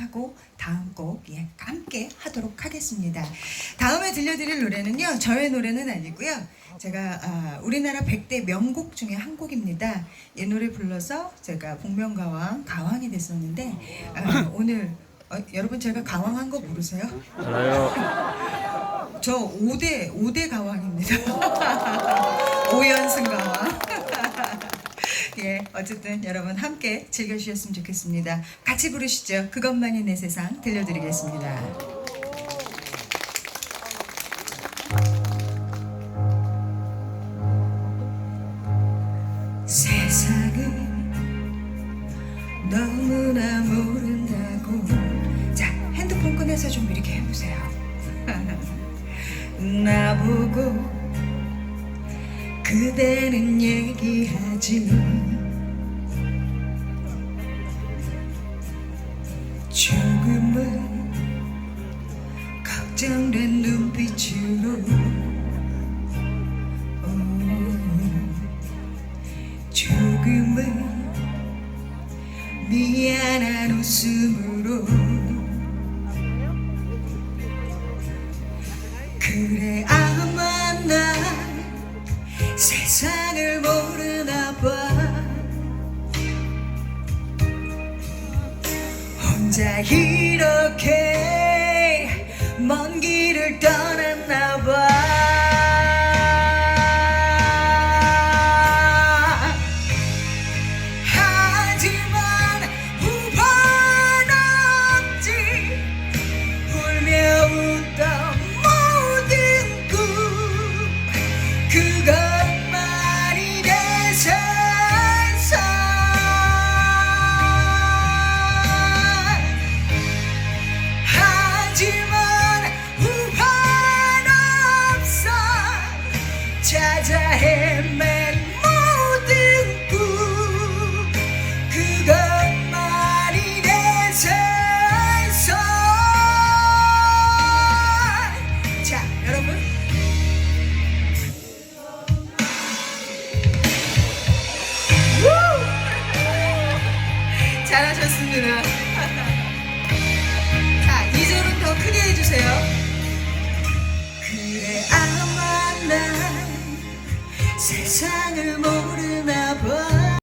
하고 다음 곡 예, 함께 하도록 하겠습니다. 다음에 들려드릴 노래는요. 저의 노래는 아니고요. 제가 아, 우리나라 100대 명곡 중에 한 곡입니다. 이 노래 불러서 제가 복면가왕 가왕이 됐었는데 아, 오늘 어, 여러분 제가 가왕한 거 모르세요? 알아요. 저 5대 5대 가왕입니다. 5연승 가왕. 예, 어쨌든 여러분 함께 즐겨주셨으면 좋겠습니다. 같이 부르시죠. 그것만이 내 세상 들려드리겠습니다. 세상을 너무나 모른다고 자 핸드폰 꺼내서 좀 이렇게 해보세요 나보고 그대는 얘기하지 조금은 걱정된 눈빛으로 어, 조금은 미안한 웃음으로 혼자 이렇게 먼 길을 떠났나 봐 하지만 후반 없지. 울며 웃던 모든 꿈. 그것 Shazahim. 세상을 모르